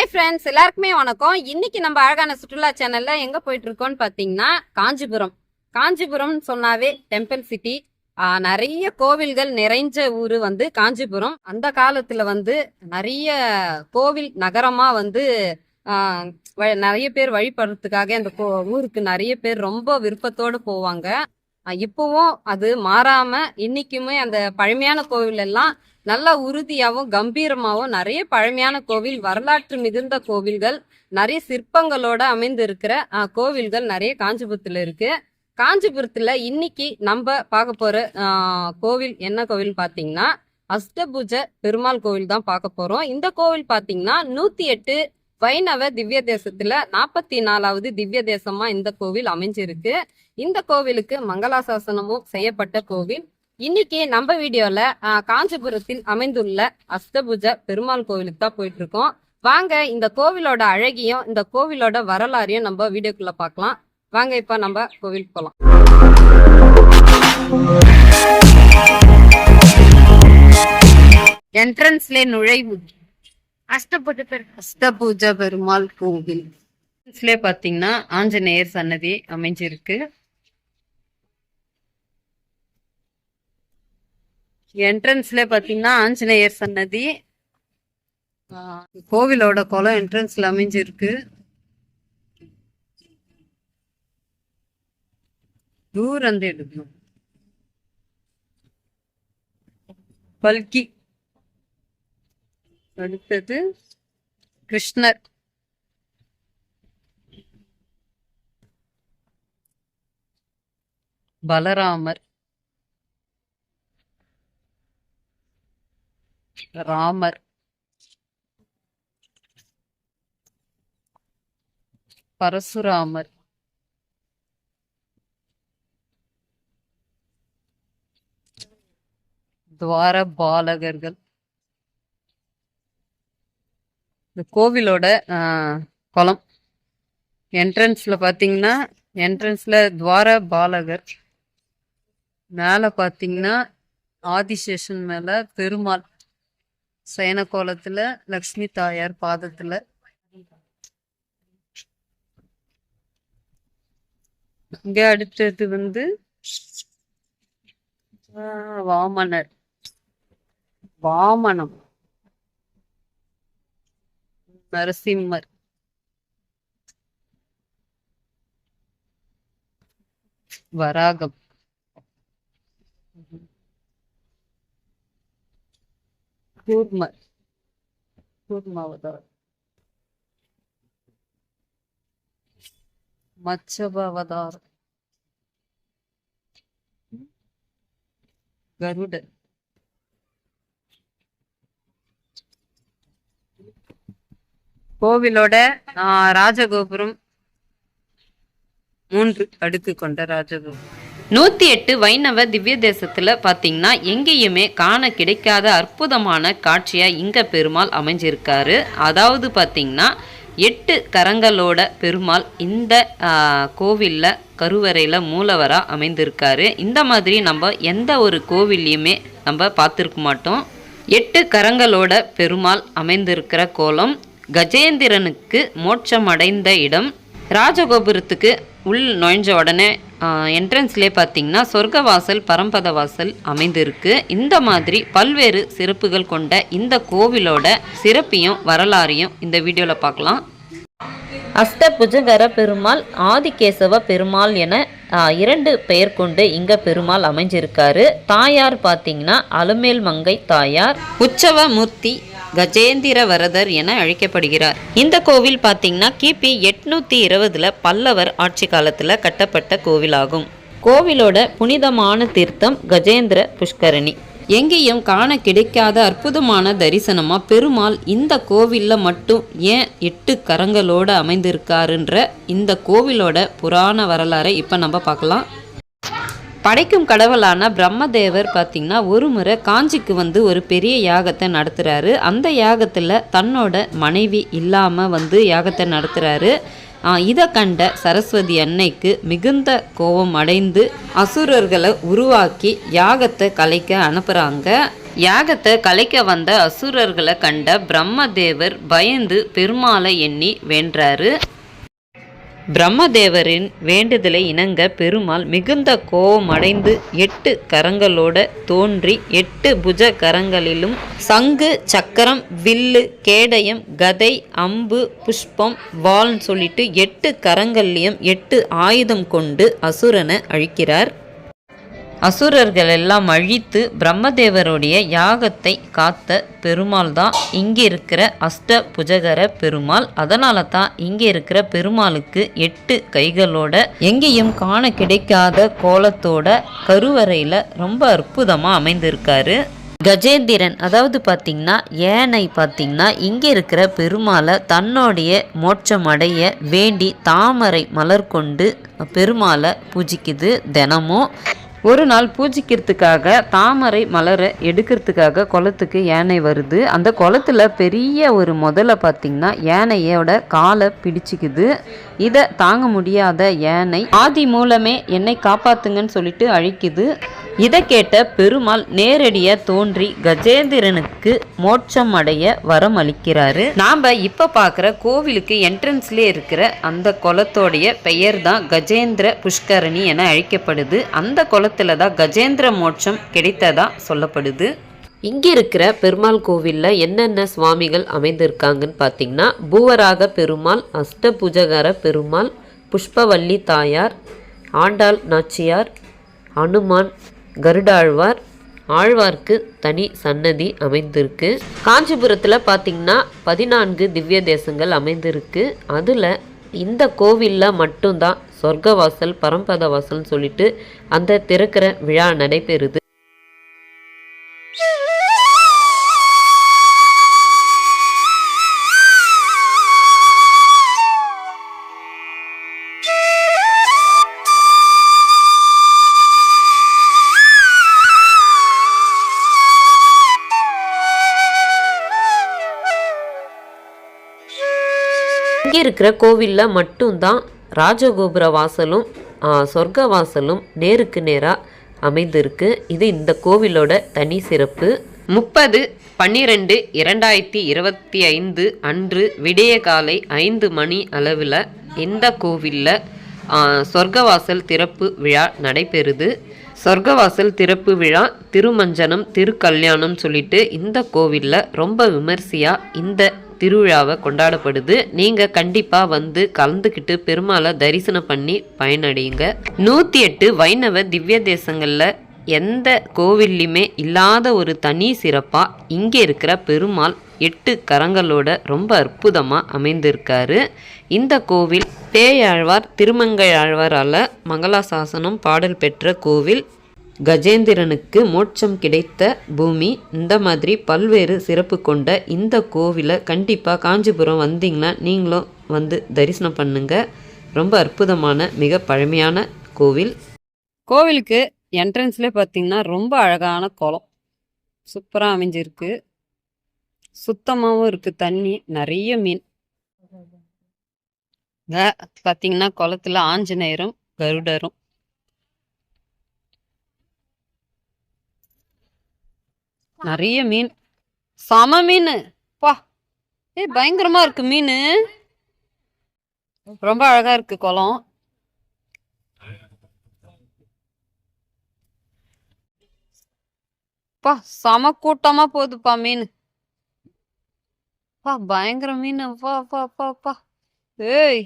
Friends எல்லாருக்குமே வணக்கம். இன்னைக்கு நம்ம அழகான சுற்றுலா சேனல்ல எங்க போயிட்டு இருக்கோம்னு பாத்தீங்கன்னா காஞ்சிபுரம். காஞ்சிபுரம் சொன்னாவே டெம்பிள் சிட்டி நிறைய கோவில்கள் நிறைஞ்ச ஊரு வந்து காஞ்சிபுரம். அந்த காலத்துல வந்து நிறைய கோவில் நகரமா வந்து நிறைய பேர் வழிபடுறதுக்காக அந்த கோ- ஊருக்கு நிறைய பேர் ரொம்ப விருப்பத்தோடு போவாங்க. இப்பவும் அது மாறாம இன்னைக்குமே அந்த பழமையான கோவில் எல்லாம் நல்லா உறுதியாகவும் கம்பீரமாகவும் நிறைய பழமையான கோவில் வரலாற்று மிகுந்த கோவில்கள் நிறைய சிற்பங்களோட அமைந்திருக்கிற கோவில்கள் நிறைய காஞ்சிபுரத்துல இருக்கு. காஞ்சிபுரத்துல இன்னைக்கு நம்ம பார்க்க போற கோவில் என்ன கோவில் பாத்தீங்கன்னா அஷ்டபுஜ பெருமாள் கோவில் தான் பார்க்க போறோம். இந்த கோவில் பாத்தீங்கன்னா நூத்தி எட்டு வைணவ திவ்ய தேசத்துல நாற்பத்தி நாலாவது திவ்ய தேசமா இந்த கோவில் அமைஞ்சிருக்கு. இந்த கோவிலுக்கு மங்களாசாசனமும் செய்யப்பட்ட கோவில். இன்னைக்கு நம்ம வீடியோல காஞ்சிபுரத்தில் அமைந்துள்ள அஸ்தபுஜ பெருமாள் கோவிலுக்கு தான் போயிட்டு இருக்கோம் வாங்க இந்த கோவிலோட அழகியும் இந்த கோவிலோட வரலாறையும் நம்ம வீடியோக்குள்ள பார்க்கலாம். வாங்க இப்ப நம்ம கோவிலுக்கு போலாம். என்ட்ரன்ஸ்ல நுழைவு. அஷ்டப்பட்டு பேர். அஷ்டபூஜ பெருமாள் கோவில். பாத்தீங்கன்னா ஆஞ்சநேயர் சன்னதி அமைஞ்சிருக்கு. என்ட்ரன்ஸ்ல பாத்தீங்கன்னா ஆஞ்சநேயர் சன்னதி. கோவிலோட குளம் என்ட்ரன்ஸ்ல அமைஞ்சிருக்கு. தூரம் எடுக்கணும் பல்கி. அடுத்தது கிருஷ்ணர். பலராமர். ராமர். பரசுராமர். துவார பாலகர்கள் இந்த கோவிலோட குளம். என்ட்ரன்ஸில் பாத்தீங்கன்னா என்ட்ரன்ஸில் துவார பாலகர். மேலே பார்த்தீங்கன்னா ஆதிசேஷன் மேலே பெருமாள். சயன கோலத்துல லக்ஷ்மி தாயார் பாதத்தில். இங்கே அடுத்தது வந்து வாமனர். வாமனம். நரசிம்மர். வராகம். கூர்மர். கூர்மாவதார் மச்சபாவதார் கருடன். கோவிலோட ராஜகோபுரம் மூன்று அடுக்கு கொண்ட ராஜகோபுரம். நூத்தி எட்டு வைணவ திவ்ய தேசத்துல பாத்தீங்கன்னா எங்கேயுமே காண கிடைக்காத அற்புதமான காட்சியா இங்க பெருமாள் அமைஞ்சிருக்காரு. அதாவது பாத்தீங்கன்னா எட்டு கரங்களோட பெருமாள் இந்த கோவிலில் கருவறையில் கருவறையில மூலவரா அமைந்திருக்காரு. இந்த மாதிரி நம்ம எந்த ஒரு கோவில்லையுமே நம்ம பார்த்துருக்க மாட்டோம். எட்டு கரங்களோட பெருமாள் அமைந்திருக்கிற கோலம் கஜேந்திரனுக்கு மோட்சமடைந்த இடம் ராஜகோபுரத்துக்கு உள் நுழைஞ்ச உடனே என்ட்ரன்ஸ்லேயே பார்த்தீங்கன்னா சொர்க்கவாசல் பரம்பத வாசல் அமைந்திருக்கு. இந்த மாதிரி பல்வேறு சிறப்புகள் கொண்ட இந்த கோவிலோட சிறப்பையும் வரலாறையும் இந்த வீடியோவில் பார்க்கலாம். அஷ்டபுஜகர பெருமாள் ஆதிகேசவ பெருமாள் என இரண்டு பெயர் கொண்டு இங்க பெருமாள் அமைஞ்சிருக்காரு. தாயார் பார்த்தீங்கன்னா அலுமேல் மங்கை தாயார். உற்சவ மூர்த்தி கஜேந்திர வரதர் என அழைக்கப்படுகிறார். இந்த கோவில் பார்த்தீங்கன்னா கிபி எட்நூத்தி இருபதுல பல்லவர் ஆட்சி காலத்துல கட்டப்பட்ட கோவிலாகும். கோவிலோட புனிதமான தீர்த்தம் கஜேந்திர புஷ்கரணி. எங்கேயும் காண கிடைக்காத அற்புதமான தரிசனமா பெருமாள் இந்த கோவில்ல மட்டும் ஏன் எட்டு கரங்களோட அமைந்திருக்காருன்ற இந்த கோவிலோட புராண வரலாறை இப்போ நம்ம பார்க்கலாம். படைக்கும் கடவுளான பிரம்மதேவர் பார்த்தீங்கன்னா ஒரு முறை காஞ்சிக்கு வந்து ஒரு பெரிய யாகத்தை நடத்துகிறாரு அந்த யாகத்தில் தன்னோட மனைவி இல்லாமல் வந்து யாகத்தை நடத்துகிறாரு இதை கண்ட சரஸ்வதி அன்னைக்கு மிகுந்த கோபம் அடைந்து அசுரர்களை உருவாக்கி யாகத்தை கலைக்க அனுப்புகிறாங்க யாகத்தை கலைக்க வந்த அசுரர்களை கண்ட பிரம்மதேவர் பயந்து பெருமாளை எண்ணி வென்றாரு பிரம்மதேவரின் வேண்டுதலை இணங்க பெருமாள் மிகுந்த கோபமடைந்து எட்டு கரங்களோட தோன்றி எட்டு புஜ கரங்களிலும் சங்கு சக்கரம் வில்லு கேடயம் கதை அம்பு புஷ்பம் வால்னு சொல்லிட்டு எட்டு கரங்கள்லையும் எட்டு ஆயுதம் கொண்டு அசுரனை அழிக்கிறார். அசுரர்கள் எல்லாம் அழித்து பிரம்மதேவருடைய யாகத்தை காத்த பெருமாள் தான் இங்கே இருக்கிற அஷ்ட புஜகர பெருமாள். அதனால தான் இங்கே இருக்கிற பெருமாளுக்கு எட்டு கைகளோட எங்கேயும் காண கிடைக்காத கோலத்தோட கருவறையில் ரொம்ப அற்புதமாக அமைந்திருக்காரு. கஜேந்திரன் அதாவது பார்த்திங்கன்னா ஏனை பார்த்தீங்கன்னா இங்கே இருக்கிற பெருமாளை தன்னுடைய மோட்சம் அடைய வேண்டி தாமரை மலர் கொண்டு பெருமாளை பூஜிக்குது தினமும். ஒரு நாள் பூஜிக்கிறதுக்காக தாமரை மலரை எடுக்கிறதுக்காக குளத்துக்கு யானை வருது. அந்த குளத்துல பெரிய ஒரு முதல்ல பார்த்திங்கன்னா யானையோட காலை பிடிச்சிக்குது. இதை தாங்க முடியாத யானை ஆதி மூலமே என்னை காப்பாத்துங்கன்னு சொல்லிட்டு அழிக்குது. இதை கேட்ட பெருமாள் நேரடியா தோன்றி கஜேந்திரனுக்கு மோட்சம் அடைய வரம் அளிக்கிறாரு நாம இப்ப பார்க்குற கோவிலுக்கு என்ட்ரன்ஸ்லேயே இருக்கிற அந்த குளத்தோடைய பெயர் தான் கஜேந்திர புஷ்கரணி என அழைக்கப்படுது. அந்த குளத்துல தான் கஜேந்திர மோட்சம் கிடைத்ததா சொல்லப்படுது. இங்க இருக்கிற பெருமாள் கோவிலில் என்னென்ன சுவாமிகள் அமைந்திருக்காங்கன்னு பார்த்தீங்கன்னா பூவராக பெருமாள் அஷ்டபுஜகர பெருமாள் புஷ்பவல்லி தாயார் ஆண்டாள் நாச்சியார் அனுமான் கருடாழ்வார் ஆழ்வார்க்கு தனி சன்னதி அமைந்திருக்கு. காஞ்சிபுரத்தில் பார்த்தீங்கன்னா பதினான்கு திவ்ய தேசங்கள் அமைந்திருக்கு. அதில் இந்த கோவிலில் மட்டும்தான் சொர்க்கவாசல் பரம்பத வாசல்னு சொல்லிட்டு அந்த திறக்கிற விழா நடைபெறுது. இருக்கிற கோவிலில் மட்டும்தான் ராஜகோபுர வாசலும் சொர்க்க வாசலும் நேருக்கு நேராக அமைந்திருக்கு. இது இந்த கோவிலோட தனி சிறப்பு. முப்பது பன்னிரெண்டு இரண்டாயிரத்தி இருபத்தி ஐந்து அன்று விடிய காலை ஐந்து மணி அளவில் இந்த கோவிலில் சொர்க்கவாசல் திறப்பு விழா நடைபெறுது. சொர்க்கவாசல் திறப்பு விழா திருமஞ்சனம் திருக்கல்யாணம் சொல்லிட்டு இந்த கோவிலில் ரொம்ப விமர்சையாக இந்த திருவிழாவை கொண்டாடப்படுது. நீங்கள் கண்டிப்பாக வந்து கலந்துக்கிட்டு பெருமாளை தரிசனம் பண்ணி பயனடையுங்க. நூற்றி எட்டு வைணவ திவ்ய தேசங்களில் எந்த கோவில்லையுமே இல்லாத ஒரு தனி சிறப்பாக இங்கே இருக்கிற பெருமாள் எட்டு கரங்களோட ரொம்ப அற்புதமாக அமைந்திருக்காரு. இந்த கோவில் பேயாழ்வார் திருமங்கையாழ்வாரால் மங்களாசாசனம் பாடல் பெற்ற கோவில். கஜேந்திரனுக்கு மோட்சம் கிடைத்த பூமி இந்த மாதிரி பல்வேறு சிறப்பு கொண்ட இந்த கோவிலை கண்டிப்பாக காஞ்சிபுரம் வந்தீங்கன்னா நீங்களும் வந்து தரிசனம் பண்ணுங்க. ரொம்ப அற்புதமான மிக பழமையான கோவில். கோவிலுக்கு என்ட்ரன்ஸ்லேயே பார்த்தீங்கன்னா ரொம்ப அழகான குளம். சூப்பராக அமைஞ்சிருக்கு. சுத்தமாகவும் இருக்குது தண்ணி நிறைய மீன். பார்த்தீங்கன்னா குளத்துல ஆஞ்சநேயரும் கருடரும். நிறைய மீன். சம மீன். பா. ஏ பயங்கரமா இருக்கு மீன். ரொம்ப அழகா இருக்கு குளம். பா சம கூட்டமா போகுதுப்பா மீன். பா பயங்கர மீன். பா பா பா பா. ஏய்.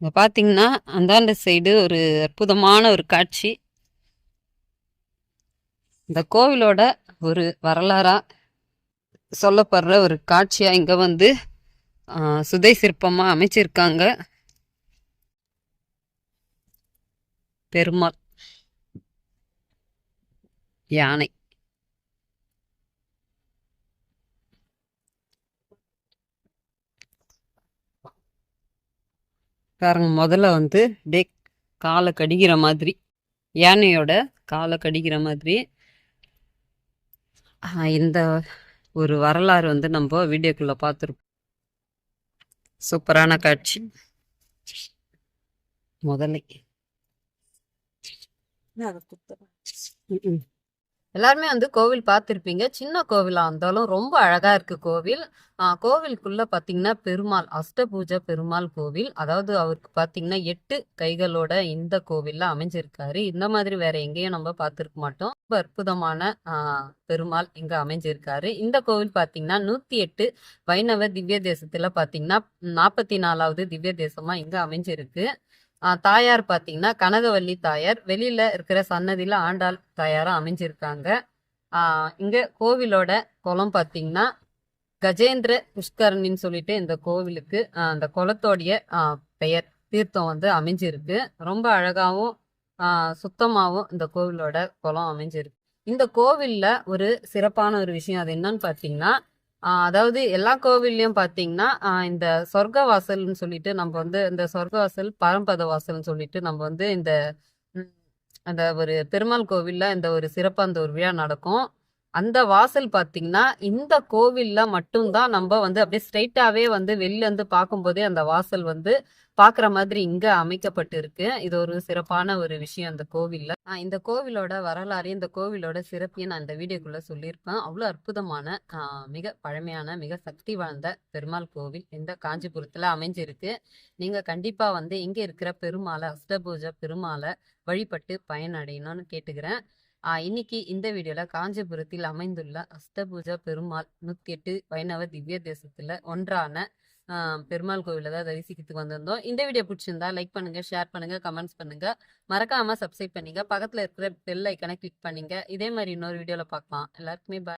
இங்க பாத்தீங்கன்னா அந்தாண்ட சைடு ஒரு அற்புதமான ஒரு காட்சி. இந்த கோவிலோட ஒரு வரலாறாக சொல்லப்படுற ஒரு காட்சியாக இங்கே வந்து சுதை சிற்பமாக அமைச்சிருக்காங்க. பெருமாள். யானை. பாருங்க முதல்ல வந்து டே காலை கடிக்கிற மாதிரி யானையோட காலை கடிக்கிற மாதிரி இந்த ஒரு வரலாறு வந்து நம்ம வீடியோக்குள்ள பார்த்துருப்போம் சூப்பரான காட்சி. முதலை எல்லாருமே வந்து கோவில் பார்த்துருப்பீங்க. சின்ன கோவிலாக இருந்தாலும் ரொம்ப அழகாக இருக்குது கோவில். கோவிலுக்குள்ளே பார்த்தீங்கன்னா பெருமாள் அஷ்டபூஜை பெருமாள் கோவில். அதாவது அவருக்கு பார்த்தீங்கன்னா எட்டு கைகளோட இந்த கோவிலில் அமைஞ்சிருக்காரு. இந்த மாதிரி வேற எங்கேயும் நம்ம பார்த்துருக்க மாட்டோம். ரொம்ப அற்புதமான பெருமாள் இங்கே அமைஞ்சிருக்காரு. இந்த கோவில் பார்த்தீங்கன்னா நூற்றி எட்டு வைணவ திவ்ய தேசத்தில் பார்த்தீங்கன்னா நாற்பத்தி நாலாவது திவ்ய தேசமாக இங்கே அமைஞ்சிருக்கு. தாயார் பார்த்தீங்கன்னா கனகவல்லி தாயார். வெளியில இருக்கிற சன்னதியில ஆண்டாள் தாயாரா அமைஞ்சிருக்காங்க. இங்கே இங்க கோவிலோட குளம் பார்த்தீங்கன்னா கஜேந்திர புஷ்கரணின்னு சொல்லிட்டு இந்த கோவிலுக்கு அந்த குளத்தோடைய பெயர் தீர்த்தம் வந்து அமைஞ்சிருக்கு. ரொம்ப அழகாவும் சுத்தமாகவும் இந்த கோவிலோட குளம் அமைஞ்சிருக்கு. இந்த கோவில்ல ஒரு சிறப்பான ஒரு விஷயம் அது என்னன்னு பார்த்தீங்கன்னா அதாவது எல்லா கோவில்லையும் பார்த்தீங்கன்னா இந்த சொர்க்க வாசல்னு சொல்லிட்டு நம்ம வந்து இந்த சொர்க்க வாசல் பரம்பத வாசல்னு சொல்லிட்டு நம்ம வந்து இந்த அந்த ஒரு பெருமாள் கோவில்ல இந்த ஒரு சிறப்பாக அந்த ஒரு விழா நடக்கும். அந்த வாசல் பார்த்தீங்கன்னா இந்த கோவில்ல மட்டும்தான் நம்ம வந்து அப்படியே ஸ்ட்ரைட்டாவே வந்து வெளில இருந்து பார்க்கும்போதே அந்த வாசல் வந்து பாக்குற மாதிரி இங்க அமைக்கப்பட்டு இருக்கு இது ஒரு சிறப்பான ஒரு விஷயம் அந்த கோவில்ல. இந்த கோவிலோட வரலாறு இந்த கோவிலோட சிறப்பையும் நான் இந்த வீடியோக்குள்ள சொல்லியிருப்பேன். அவ்வளவு அற்புதமான மிக பழமையான மிக சக்தி வாழ்ந்த பெருமாள் கோவில் இந்த காஞ்சிபுரத்துல அமைஞ்சிருக்கு. நீங்க கண்டிப்பா வந்து இங்க இருக்கிற பெருமாளை அஷ்டபூஜை பெருமாளை வழிபட்டு பயனடையணும்னு கேட்டுக்கிறேன். இன்னைக்கு இந்த வீடியோல காஞ்சிபுரத்தில் அமைந்துள்ள அஷ்டபூஜா பெருமாள் நூத்தி எட்டு வைணவ திவ்ய தேசத்துல ஒன்றான பெருமாள் கோவிலில் தான் தரிசிக்கிறதுக்கு வந்திருந்தோம். இந்த வீடியோ பிடிச்சிருந்தா லைக் பண்ணுங்க ஷேர் பண்ணுங்க கமெண்ட்ஸ் பண்ணுங்க. மறக்காம சப்ஸ்கிரைப் பண்ணுங்க. பக்கத்தில் இருக்கிற பெல் ஐக்கனை கிளிக் பண்ணுங்க. இதே மாதிரி இன்னொரு வீடியோவில் பார்க்கலாம். எல்லாருக்குமே பாய்